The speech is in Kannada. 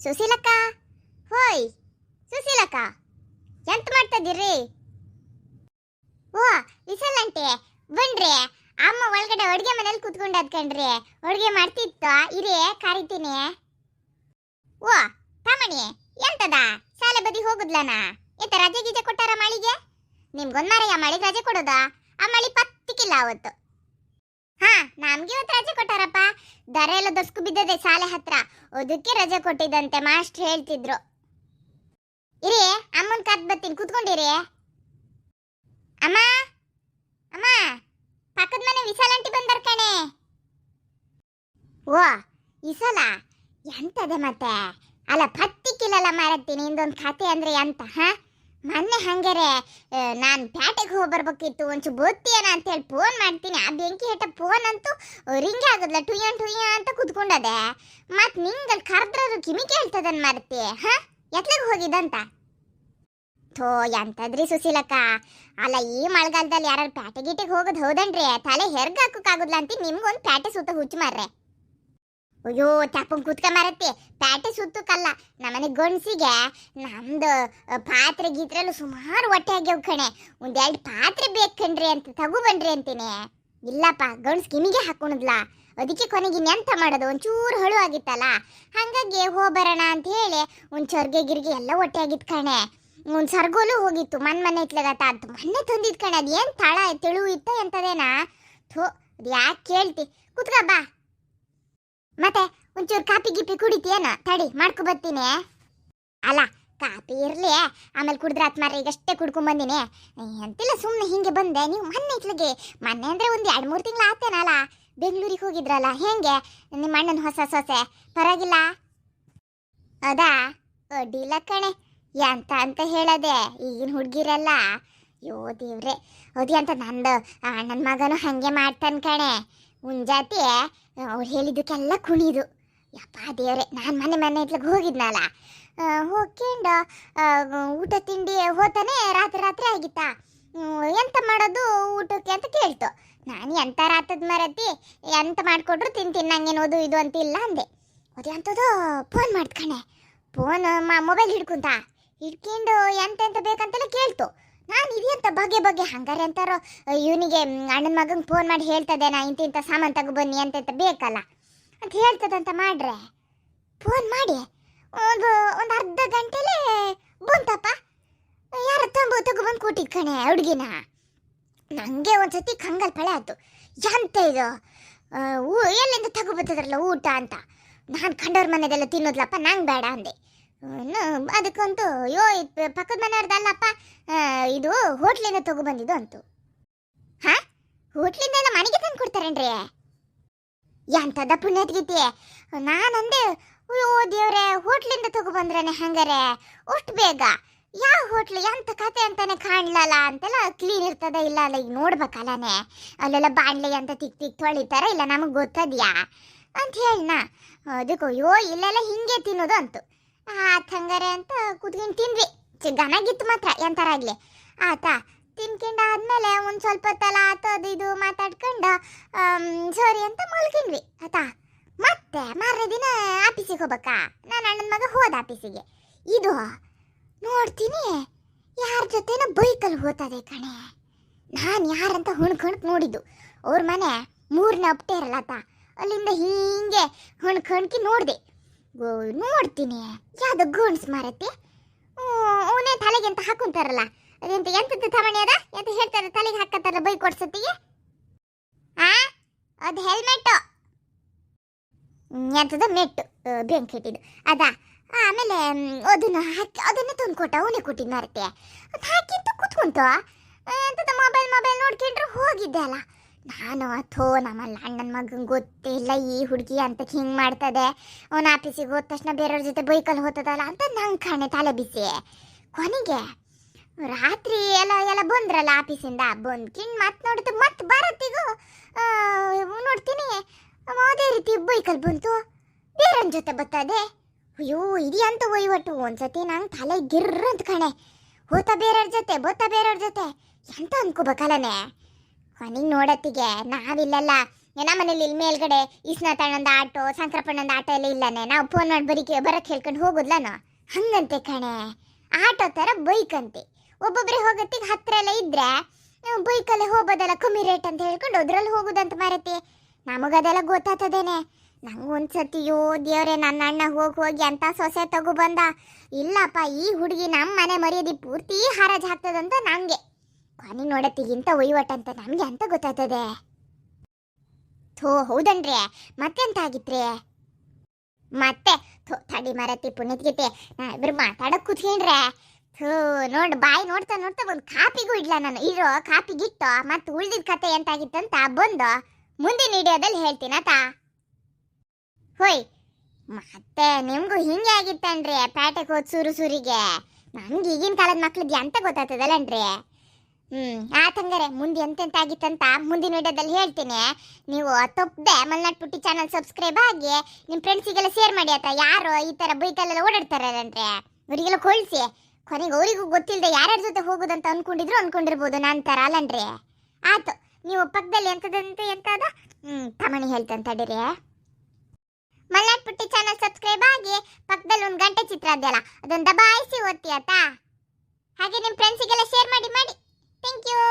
ಸುಶೀಲಕ್ಕ? ಹೋಯ್, ಸುಶೀಲಕ್ಕ ಎಂತ ಮಾಡ್ತದಿರ್ರಿ ಓ ವಿಸಲಂಟಿ ಬನ್ರಿ. ಅಮ್ಮ ಒಳಗಡೆ ಅಡುಗೆ ಮನೇಲಿ ಕುತ್ಕೊಂಡು ಅದ್ಕಂಡ್ರಿ ಅಡುಗೆ ಮಾಡ್ತಿತ್ತು ಇರಿ, ಕರಿತೀನಿ. ಓ ತಮಣಿ ಎಂತದ? ಶಾಲೆ ಬದಿ ಹೋಗುದ್ಲನ? ಎಂತ ರಜೆ ಗೀಜೆ ಕೊಟ್ಟಾರ ಮಳಿಗೆ? ನಿಮ್ಗೊಂದ್ ಮಾರಯ್ಯ ಮಳಿಗೆ ರಜೆ ಕೊಡೋದಾ? ಆ ಮಳಿ ಪತ್ತಿಕ್ಕಿಲ್ಲ ಅವತ್ತು. ಹಾ, ನಮ್ಗೆ ಇವತ್ತು ರಜೆ ಕೊಟ್ಟಾರಪ್ಪ. ದರ ಎಲ್ಲ ದಸ್ಕು ಬಿದ್ದದೆ ಶಾಲೆ ಹತ್ರ. ಅದಕ್ಕೆ ರಜೆ ಕೊಟ್ಟಿದ್ದಂತೆ ಮಾಸ್ಟರ್ ಹೇಳ್ತಿದ್ರು. ಇರಿ, ಅಮ್ಮನ ಕತ್ ಬರ್ತೀನಿ ಕೂತ್ಕೊಂಡಿರಿ. ಅಮ್ಮ ಅಮ್ಮ, ಪಕ್ಕದ ಮನೆ ವಿಶಾಲಂಟಿ ಬಂದರ್ ಕಣೆ. ಓ ಸಲ ಎಂತದೆ ಮತ್ತೆ? ಅಲ್ಲ ಪತ್ತಿಕ್ಕಿಲ್ಲಲ್ಲ ಮಾರತ್ತೀನಿ ಇಂದೊಂದು ಖಾತೆ ಅಂದ್ರೆ ಎಂತ, ಹಾ? ಮೊನ್ನೆ ಹಂಗಾರೆ ನಾನು ಪ್ಯಾಟೆಗೆ ಹೋಗಿ ಬರ್ಬೇಕಿತ್ತು, ಒಂಚೂರು ಬೋತಿಯನ ಅಂತ ಹೇಳಿ ಫೋನ್ ಮಾಡ್ತೀನಿ. ಆ ಬೆಂಕಿ ಹೆಟ್ಟ ಫೋನ್ ಅಂತೂ ರಿಂಗ್ ಆಗದ್ಲ ಟುಯ್ಯ ಟುಯ್ಯ ಅಂತ ಕುತ್ಕೊಂಡದೆ. ಮತ್ ನಿಂಗಲ್ ಕರ್ದ್ರದು ಕಿಮಿ ಕೇಳ್ತದನ್ ಮಾರತಿ ಹಾ? ಎತ್ಲಾಗ ಹೋಗಿದಂತ ಥೋ, ಎಂತದ್ರಿ ಸುಶೀಲಕ್ಕ? ಅಲ್ಲ, ಈ ಮಳೆಗಾಲದಲ್ಲಿ ಯಾರು ಪ್ಯಾಟೆ ಗೀಟೆಗೆ ಹೋಗೋದು ಹೌದನ್ರಿ? ತಲೆ ಹೆರ್ಗೆ ಹಾಕೋಕ್ಕಾಗುದಿಲ್ಲ ಅಂತ ನಿಮ್ಗೊಂದು ಪ್ಯಾಟೆ ಸುತ್ತ ಹುಚ್ಚು ಮಾರ್ರೆ. ಅಯ್ಯೋ ತಪ್ಪಂಗೆ ಕುತ್ಕೊಂಬರತ್ತೆ ಪ್ಯಾಟೆ ಸುತ್ತಕ್ಕಲ್ಲ ನಮ್ಮನೆ ಗಂಡ್ಸಿಗೆ ನಮ್ದು ಪಾತ್ರೆ ಗೀತ್ರೆಲ್ಲ ಸುಮಾರು ಹೊಟ್ಟೆ ಆಗ್ಯಾವ ಕಣೆ. ಒಂದೆರಡು ಪಾತ್ರೆ ಬೇಕು ಕಣ್ರಿ ಅಂತ ತಗೋ ಬನ್ರಿ ಅಂತೀನಿ. ಇಲ್ಲಪ್ಪ, ಗಂಡ್ಸ್ ಕಿಮಿಗೆ ಹಾಕೊಂಡ್ಲ ಅದಕ್ಕೆ ಕೊನೆಗೆ ಎಂತ ಮಾಡೋದು, ಒಂಚೂರು ಹಳು ಆಗಿತ್ತಲ್ಲ. ಹಂಗಾಗಿ ಹೋಗ್ಬರೋಣ ಅಂತ ಹೇಳಿ, ಒಂದು ಚರ್ಗೆ ಗಿರ್ಗೆ ಎಲ್ಲ ಹೊಟ್ಟೆ ಆಗಿತ್ತು ಕಣೆ. ಒಂದು ಸರ್ಗೋಲು ಹೋಗಿತ್ತು, ಮನ್ ಮನೆ ಇತ್ಲಾಗತ್ತ ಅಂತ. ಮೊನ್ನೆ ತಂದಿದ್ ಕಣೆ ಅದು ಏನು ತಳ, ತೆಳು ಇತ್ತ ಎಂತದೇನಾ? ಥೋ, ಅದು ಯಾಕೆ ಕೇಳ್ತಿ? ಕುತ್ಕ ಬಾ. ಮತ್ತೆ ಒಂಚೂರು ಕಾಪಿ ಗಿಪ್ಪಿ ಕುಡಿತೀಯನ? ತಡಿ, ಮಾಡ್ಕೊ ಬರ್ತೀನಿ. ಅಲ್ಲ, ಕಾಪಿ ಇರ್ಲಿ. ಆಮೇಲೆ ಕುಡಿದ್ರೆ ಆತ್ಮಾರ ಈಗಷ್ಟೇ ಕುಡ್ಕೊಂಡ್ ಬಂದಿನಿ. ಎಂತಿಲ್ಲ ಸುಮ್ಮನೆ ಹಿಂಗೆ ಬಂದೆ. ನೀವು ಮೊನ್ನೆ ಇತ್ಲಗೆ, ಮೊನ್ನೆ ಅಂದರೆ ಒಂದು ಎರಡು ಮೂರು ತಿಂಗಳು ಆತೇನಲ್ಲ? ಬೆಂಗಳೂರಿಗೆ ಹೋಗಿದ್ರಲ್ಲ, ಹೆಂಗೆ? ನಿಮ್ಮ ಅಣ್ಣನ ಹೊಸ ಸೊಸೆ. ಪರವಾಗಿಲ್ಲ? ಅದಾ? ಅಡ್ಡಿಲ್ಲ ಕಣೆ. ಎಂತ ಅಂತ ಹೇಳದೆ, ಈಗಿನ ಹುಡುಗಿರಲ್ಲ. ಯೋ ದೇವ್ರೆ. ಓದಿ ಅಂತ ನಂದು ಅಣ್ಣನ ಮಗನು ಹಾಗೆ ಮಾಡ್ತಾನೆ ಕಣೆ. ಮುಂಜಾತಿ ಅವ್ರು ಹೇಳಿದ್ದಕ್ಕೆಲ್ಲ ಕುಣಿದು. ಯಪ್ಪ ದೇವ್ರೆ, ನಾನು ಮನೆ ಮನೆ ಇತ್ಲಾಗ ಹೋಗಿದ್ನಲ್ಲ. ಹೋಗ್ಕೊಂಡು ಊಟ ತಿಂಡಿ ಹೋತಾನೆ ರಾತ್ರಿ ರಾತ್ರಿ ಆಗಿತ್ತಾ? ಎಂತ ಮಾಡೋದು ಊಟಕ್ಕೆ ಅಂತ ಕೇಳ್ತು. ನಾನು ಎಂತ ರಾತದ ಮರತಿ, ಎಂತ ಮಾಡಿಕೊಟ್ರು ತಿಂತೀನಿ ನಂಗೇನೋದು ಇದು ಅಂತ ಇಲ್ಲ ಅಂದೆ. ಅದೇ ಅಂಥದ್ದು ಫೋನ್ ಮಾಡ್ಕಣೆ ಫೋನ್ ಮೊಬೈಲ್ ಹಿಡ್ಕೊಂತ? ಹಿಡ್ಕೊಂಡು ಎಂತೆಂತ ಬೇಕಂತೆಲ್ಲ ಕೇಳ್ತು. ನಾನು ಇದೆಂತ ಬಗೆ ಬಗೆ ಹಂಗಾರೆ ಅಂತಾರೋ ಇವನಿಗೆ ಅಣ್ಣನ ಮಗಂಗೆ ಫೋನ್ ಮಾಡಿ ಹೇಳ್ತದೆ, ನಾ ಇಂಥ ಇಂಥ ಸಾಮಾನು ತಗೋ ಬನ್ನಿ ಅಂತ ಬೇಕಲ್ಲ. ಅಂತ ಹೇಳ್ತದಂತ ಮಾಡ್ರೆ. ಫೋನ್ ಮಾಡಿ, ಒಂದು ಒಂದು ಅರ್ಧ ಗಂಟೆಲೇ ಬಂತಪ್ಪ. ಯಾರ ತಂಬು ತಗೊಬಂದು ಕೊಟ್ಟಿದ್ ಕಣೆ ಹುಡುಗಿನ. ನನಗೆ ಒಂದ್ಸತಿ ಕಂಗಲ್ ಪಳೆ ಆಯ್ತು. ಎಂತ ಇದು? ಊ- ಎಲ್ಲಿಂದ ತಗೊಬತ್ತದ್ರಲ್ಲ ಊಟ ಅಂತ. ನಾನು ಕಂಡವ್ರ ಮನೆದೆಲ್ಲ ತಿನ್ನೋದ್ಲಪ್ಪ, ನಂಗೆ ಬೇಡ ಅಂದೆ. ಅದಕ್ಕಂತೂ ಅಯ್ಯೋ ಪಕ್ಕದ ಮನೆಯವ್ರದ್ದಲ್ಲಪ್ಪ ಇದು ಹೋಟ್ಲಿಂದ ತಗೊಬಂದಿದ್ದು ಅಂತು. ಹಾ? ಹೋಟ್ಲಿಂದ ಮನೆಗೆ ತಂದು ಕೊಡ್ತಾರೇನ್ರಿ? ಎಂಥದ ಪುಣ್ಯದ್ಗೀತಿ. ನಾನಂದೆ, ಅಯ್ಯೋ, ದೇವ್ರೆ, ಹೋಟ್ಲಿಂದ ತಗೊಬಂದ್ರೇನೆ ಹಂಗಾರೆ. ಅಷ್ಟು ಬೇಗ. ಯಾವ ಹೋಟ್ಲು ಎಂತ ಕತೆ ಅಂತಾನೆ ಕಾಣ್ಲಲ್ಲ ಅಂತೆಲ್ಲ ಕ್ಲೀನ್ ಇರ್ತದ, ಇಲ್ಲ ಅಲ್ಲ, ಈಗ ನೋಡ್ಬೇಕಲ್ಲನೆ. ಅಲ್ಲೆಲ್ಲ ಬಾಣ್ಲಿ ಅಂತ ತಿಕ್ ತಿಕ್ ತೊಳಿತಾರ, ಇಲ್ಲ ನಮಗೆ ಗೊತ್ತದ್ಯಾ? ಅಂತ ಹೇಳಿನ. ಅದಕ್ಕೆ, ಅಯ್ಯೋ, ಇಲ್ಲೆಲ್ಲ ಹಿಂಗೆ ತಿನ್ನೋದು ಅಂತು. ಆತ್ ಹಂಗಾರೆ ಅಂತ ಕುತ್ಕೊಂಡು ತಿಂದ್ವಿ. ಚೆನ್ನಾಗಿತ್ತು ಮಾತ್ರ ಎಂತರ ಆಗಲಿ. ಆತ ತಿನ್ಕೊಂಡು ಆದಮೇಲೆ ಒಂದು ಸ್ವಲ್ಪ ಹೊತ್ತಲ್ಲ ಅದು ಇದು ಮಾತಾಡ್ಕೊಂಡು ಸೋರಿ ಅಂತ ಮಲ್ಕೊಂಡ್ವಿ. ಆತಾ, ಮತ್ತೆ ಮಾರನೇ ದಿನ ಆಫೀಸಿಗೆ ಹೋಗ್ಬೇಕಾ? ನಾನು ಅಣ್ಣನ ಮಗ ಹೋದ ಆಫೀಸಿಗೆ. ಇದು, ನೋಡ್ತೀನಿ, ಯಾರ ಜೊತೆನೋ ಬೈಕಲ್ಲಿ ಹೋಗ್ತದೆ ಕಣೆ. ನಾನು ಯಾರಂತ ಹುಣ್ಕೊಂಡು ನೋಡಿದ್ದು. ಅವ್ರ ಮನೆ ಮೂರನೇ ಅಪ್ಟೆ ಇರಲ್ಲ ಅಲ್ಲಿಂದ ಹೀಗೆ ಹುಣ್ಕಣ್ಕಿ ನೋಡಿದೆ. ನೋಡ್ತೀನಿ. ಯಾವ್ದು ಗೋಣ್ಸ್ ಮಾರತ್ತೆ. ಅವನೇ ತಲೆಗೆ ಅಂತ ಹಾಕೊಂತಾರಲ್ಲ. ಅದೆಂತ ಎಂತದ್ದು ತಮಣಿ ಅದ? ಎಂತ ಹೇಳ್ತಾರೆ ತಲೆಗೆ ಹಾಕತ್ತಾರ ಬೈ ಕೊಡ್ಸತ್ತಿಗೆ ಆ? ಅದು ಹೆಲ್ಮೆಟ್ ಎಂತದ ಮೆಟ್ಟು. ಬೆಂಕಿ ಇಟ್ಟಿದ್ದು. ಅದ? ಆಮೇಲೆ ಅದನ್ನ ಹಾಕಿ, ಅದನ್ನ ತಂದು ಕೊಟ್ಟ ಅವನೇ ಕೊಟ್ಟಿದ್ದು ಮಾರತ್ತೆ. ಅದು ಹಾಕಿ ಅಂತ ಕುತ್ಕೊಂತ ಎಂತದ ಮೊಬೈಲ್ ಮೊಬೈಲ್ ನೋಡ್ಕೊಂಡ್ರು ಹೋಗಿದ್ದೆ ಅಲ್ಲ. ನಾನು ಅಥೋ ನಮ್ಮಲ್ಲ ಅಣ್ಣನ ಮಗನ ಗೊತ್ತೇ ಇಲ್ಲ ಈ ಹುಡುಗಿ ಅಂತ ಹಿಂಗೆ ಮಾಡ್ತದೆ. ಅವನ ಆಫೀಸಿಗೆ ಹೋದ ತಕ್ಷಣ ಬೇರೆಯವ್ರ ಜೊತೆ ಬೈಕಲ್ಲಿ ಹೋಗ್ತದಲ್ಲ ಅಂತ ನಂಗೆ ಕಾಣೆ ತಲೆ ಬಿಸಿ. ಕೊನೆಗೆ ರಾತ್ರಿ ಎಲ್ಲ ಎಲ್ಲ ಬಂದ್ರಲ್ಲ ಆಫೀಸಿಂದ ಬಂದ್ಕಿಂಡ್ ಮತ್ತೆ ನೋಡಿದ್ರೆ ಮತ್ತೆ ಬರತ್ತಿಗೂ ನೋಡ್ತೀನಿ. ಅದೇ ರೀತಿ ಬೈಕಲ್ಲಿ ಬಂತು. ಬೇರೆಯವ್ರ ಜೊತೆ ಬರ್ತದೆ ಅಯ್ಯೋ, ಇಡೀ ಅಂತ ಒಯ್ವಟ್ಟು. ಒಂದ್ಸತಿ ನಂಗೆ ತಲೆ ಗಿರ್ರ ಅಂತ ಕಣೆ. ಹೋತ ಬೇರೆಯವ್ರ ಜೊತೆ ಬೋತ ಬೇರೆಯವ್ರ ಜೊತೆ. ಎಂತ ಅನ್ಕೋಬೇಕಲ್ಲನೆ. ಕೊನೆಗೆ ನೋಡತ್ತಿಗೆ. ನಾವಿಲ್ಲಲ್ಲ ನಮ್ಮ ಮನೇಲಿ ಇಲ್ಲಿ ಮೇಲ್ಗಡೆ? ಇಸ್ನಾತಣ್ಣಂದ ಆಟೋ ಶಂಕರಪ್ಪಣ್ಣಂದ ಆಟೋ ಎಲ್ಲ ಇಲ್ಲನೆ. ನಾವು ಫೋನ್ ಮಾಡಿ ಬರೀಕೆ ಬರಕ್ಕೆ ಹೇಳ್ಕೊಂಡು ಹೋಗುದ್ಲಾನು? ಹಂಗಂತೆ ಕಣೆ. ಆಟೋ ಥರ ಬೈಕ್ ಅಂತೆ ಒಬ್ಬೊಬ್ಬರೇ ಹೋಗತ್ತಿಗೆ ಹತ್ತಿರ ಎಲ್ಲ ಇದ್ರೆ ಬೈಕಲ್ಲೇ ಹೋಗೋದಲ್ಲ ಕಮ್ಮಿ ರೇಟ್ ಅಂತ ಹೇಳ್ಕೊಂಡು ಅದ್ರಲ್ಲಿ ಹೋಗುದಂತ ಮಾರತಿ ನಮಗದೆಲ್ಲ ಗೊತ್ತಾಗ್ತದೇನೆ ನಂಗೆ ಒಂದ್ಸತಿಯೋ ದೇವ್ರೆ, ನನ್ನ ಅಣ್ಣ ಹೋಗಿ ಹೋಗಿ ಅಂತ ಸೊಸೆ ತಗೋ ಬಂದ. ಇಲ್ಲಪ್ಪ, ಈ ಹುಡುಗಿ ನಮ್ಮ ಮನೆ ಮರ್ಯಾದೆ ಪೂರ್ತಿ ಹರಾಜ್ ಹಾಕ್ತದಂತ ನಂಗೆ. ಕೊನೆ ನೋಡತ್ತಿಗಿಂತ ಒಯ್ಯವಾಟಂತ ನಮಗೆ ಅಂತ ಗೊತ್ತಾಗ್ತದೆ. ಥೋ, ಹೌದನ್ರಿ? ಮತ್ತೆಂತ ಆಗಿತ್ರಿ? ಮತ್ತೆ? ಥೋ, ತಡಿ ಮರತಿ ಪುಣ್ಯತ್ಗಿತೆ ನಾ ಇಬ್ರು ಮಾತಾಡಕ್ ಕೂತ್ಕೊಂಡ್ರೆ ಥೂ, ನೋಡ್, ಬಾಯಿ ನೋಡ್ತಾ ನೋಡ್ತಾ ಒಂದು ಕಾಪಿಗೂ ಇಡ್ಲ ನಾನು. ಇರೋ ಕಾಪಿಗಿಟ್ಟು, ಮತ್ತೆ ಉಳ್ದಿದ್ ಕತೆ ಎಂತಾಗಿತ್ತಂತ ಬಂದು ಮುಂದಿನ ವಿಡಿಯೋದಲ್ಲಿ ಹೇಳ್ತೀನತ ಹೋಯ್, ಮತ್ತೆ ನಿಮಗೂ ಹಿಂಗೆ ಆಗಿತ್ತನ್ರಿ ಪ್ಯಾಟೆಗೆ ಹೋದ್ ಸುರು ಸುರಿಗೆ. ನಮ್ಗೆ ಈಗಿನ ಕಾಲದ ಮಕ್ಳಿಗೆ ಎಂತ ಗೊತ್ತಾಗ್ತದಲ್ಲನ್ರಿ? ಹ್ಮ್ ಆತಂಗಾರೆ ಮುಂದೆ ಎಂತೆಂತ ಆಗಿತ್ತಂತ ಮುಂದಿನ ವಿಡಿಯೋದಲ್ಲಿ ಹೇಳ್ತೀನಿ. ನೀವು ತಪ್ಪದೆ ಮಲ್ನಾಡ್ ಪುಟ್ಟಿ ಚಾನಲ್ ಸಬ್ಸ್ಕ್ರೈಬ್ ಆಗಿ ನಿಮ್ಮ ಫ್ರೆಂಡ್ಸಿಗೆಲ್ಲ ಶೇರ್ ಮಾಡಿ ಆತ ಯಾರು ಈ ತರ ಬೈಕಲ್ಲೆಲ್ಲ ಓಡಾಡ್ತಾರಲ್ರಿ ಅವರಿಗೆಲ್ಲ ಕೊಳಿಸಿ. ಕೊನೆಗೆ ಅವರಿಗೂ ಗೊತ್ತಿಲ್ಲದೆ ಯಾರ್ಯಾರ ಜೊತೆ ಹೋಗೋದಂತ ಅನ್ಕೊಂಡಿದ್ರು ಅನ್ಕೊಂಡಿರ್ಬೋದು ನಾನು ತರ ಅಲ್ಲನ್ರಿ. ಆತು ನೀವು ಪಕ್ಕದಲ್ಲಿ ಎಂತದಂತ ಎಂತದ? ಹ್ಮ್ ತಮಣಿ ಹೇಳ್ತಂತ ಡಿರಿ ಮಲ್ನಾಡ್ ಪುಟ್ಟಿ ಚಾನಲ್ ಸಬ್ಸ್ಕ್ರೈಬ್ ಆಗಿ ಪಕ್ಕದಲ್ಲಿ ಒಂದು ಗಂಟೆ ಚಿತ್ರ ಅದೆಯಲ್ಲ, ಅದೊಂದು ದಬಾಯಿಸಿ ಓದ್ತಿ ಆತಾ ಹಾಗೆ ನಿಮ್ಮ ಫ್ರೆಂಡ್ಸಿಗೆಲ್ಲ ಶೇರ್ ಮಾಡಿ ಮಾಡಿ. Thank you